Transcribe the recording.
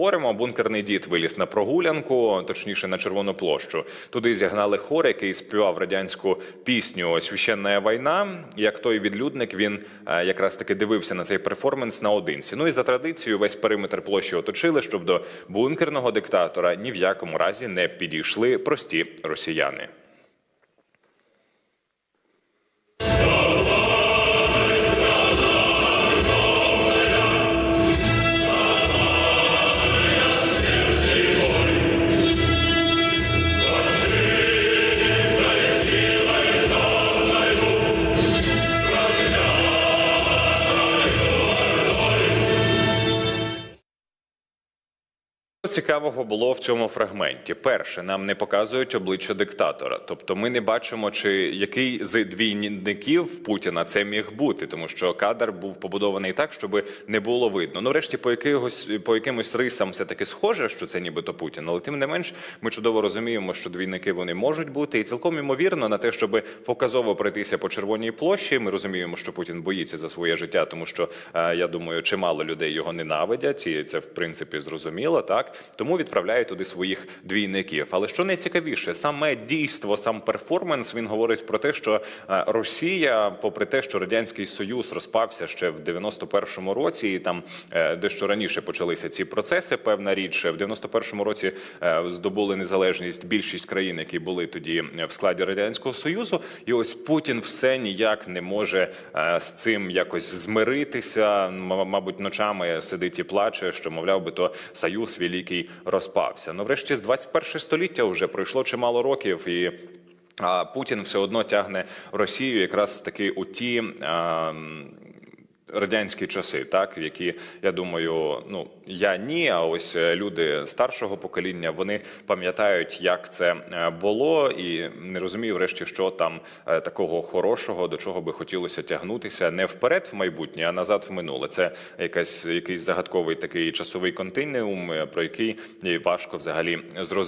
Говоримо, бункерний дід виліз на прогулянку, точніше на червону площу. Туди зігнали хор, який співав радянську пісню Священна війна. Як той відлюдник, він е, якраз таки дивився на цей перформанс наодинці. Ну і за традицією, весь периметр площі оточили, щоб до бункерного диктатора ні в якому разі не підійшли прості росіяни. Цікавого було в цьому фрагменті. Перше, нам не показують обличчя диктатора. Тобто, ми не бачимо, чи який з двійників Путіна це міг бути, тому що кадр був побудований так, щоб не було видно. Ну, врешті, по якихось по якимось рисам все таки схоже, що це нібито Путін, але тим не менш, ми чудово розуміємо, що двійники вони можуть бути, і цілком імовірно на те, щоб показово пройтися по червоній площі. Ми розуміємо, що Путін боїться за своє життя, тому що е, я думаю, чимало людей його ненавидять, і це в принципі зрозуміло, так тому відправляє туди своїх двійників. Але що найцікавіше, саме дійство, сам перформанс він говорить про те, що е, Росія, попри те, що радянський союз розпався ще в 91-му році, і там е, дещо раніше почалися ці процеси. Певна річ в 91-му році е, здобули незалежність більшість країн, які були тоді в складі радянського союзу. І ось Путін все ніяк не може з цим якось змиритися. Мабуть, ночами сидить і плаче, що мовляв би то союз великий розпався. Ну, врешті, з 21 століття вже пройшло чимало років і. А Путін все одно тягне Росію якраз таки у ті а, м, радянські часи, так які я думаю, ну я ні, а ось е, люди старшого покоління вони пам'ятають, як це е, було, і не розумію, врешті, що там е, такого хорошого, до чого би хотілося тягнутися не вперед в майбутнє, а назад в минуле. Це якась якийсь загадковий такий часовий континуум, про який важко взагалі зрозуміти.